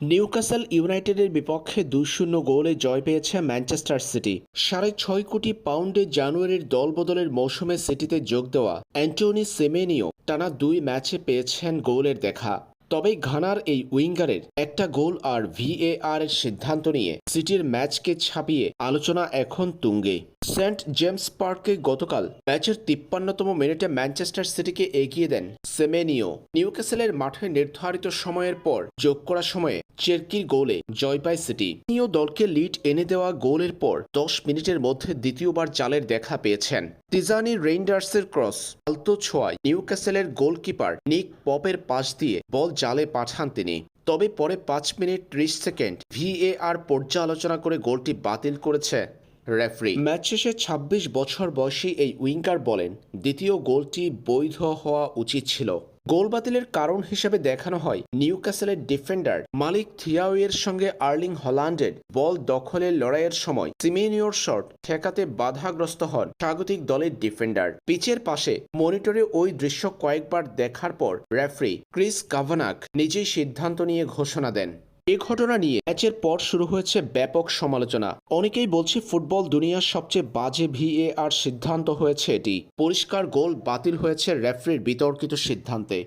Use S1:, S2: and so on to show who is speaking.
S1: Newcastle ইউনাইটেডের বিপক্ষে দুই শূন্য গোলে জয় পেয়েছে ম্যানচেস্টার সিটি। সাড়ে ছয় কোটি পাউন্ডে জানুয়ারির দলবদলের মৌসুমে সিটিতে যোগ দেওয়া অ্যান্টনি সেমেনিও টানা দুই ম্যাচে পেয়েছেন গোলের দেখা। তবে ঘানার এই উইঙ্গারের একটা গোল আর ভিএআর এর সিদ্ধান্ত নিয়ে সিটির ম্যাচকে ছাপিয়ে আলোচনা এখন তুঙ্গে। সেন্ট জেমস পার্কে গতকাল ম্যাচের তিপ্পান্নতম মিনিটে ম্যানচেস্টার সিটিকে এগিয়ে দেন সেমেনিও। নিউক্যাসেলের মাঠে নির্ধারিত সময়ের পর যোগ করা সময়ে চেরকির গোলে জয় পায় সিটি। নিও দলকে লিড এনে দেওয়া গোলের পর দশ মিনিটের মধ্যে দ্বিতীয়বার জালের দেখা পেয়েছেন। তিজানি রেইন্ডার্সের ক্রস, আলতো ছোঁয়ায় নিউক্যাসেলের গোলকিপার নিক পপের পাশ দিয়ে বল জালে পাঠান তিনি। তবে পরে পাঁচ মিনিট ত্রিশ সেকেন্ড ভিএআর পর্যালোচনা করে গোলটি বাতিল করেছে রেফারি। ম্যাচ শেষে ২৬ বছর বয়সী এই উইঙ্গার বলেন, দ্বিতীয় গোলটি বৈধ হওয়া উচিত ছিল। গোল বাতিলের কারণ হিসেবে দেখানো হয় নিউক্যাসেলের ডিফেন্ডার মালিক থিয়াওয়ের সঙ্গে আর্লিং হল্যান্ডের বল দখলের লড়াইয়ের সময় সিমেনিওর শট ঠেকাতে বাধাগ্রস্ত হন স্বাগতিক দলের ডিফেন্ডার। পিচের পাশে মনিটরে ওই দৃশ্য কয়েকবার দেখার পর রেফারি ক্রিস কাভানাক নিজেই সিদ্ধান্ত নিয়ে ঘোষণা দেন। এ ঘটনা নিয়ে ম্যাচের পর শুরু হয়েছে ব্যাপক সমালোচনা। অনেকেই বলছে ফুটবল দুনিয়ার সবচেয়ে বাজে ভিএআর সিদ্ধান্ত হয়েছে এটি। পরিষ্কার গোল বাতিল হয়েছে রেফারির বিতর্কিত সিদ্ধান্তে।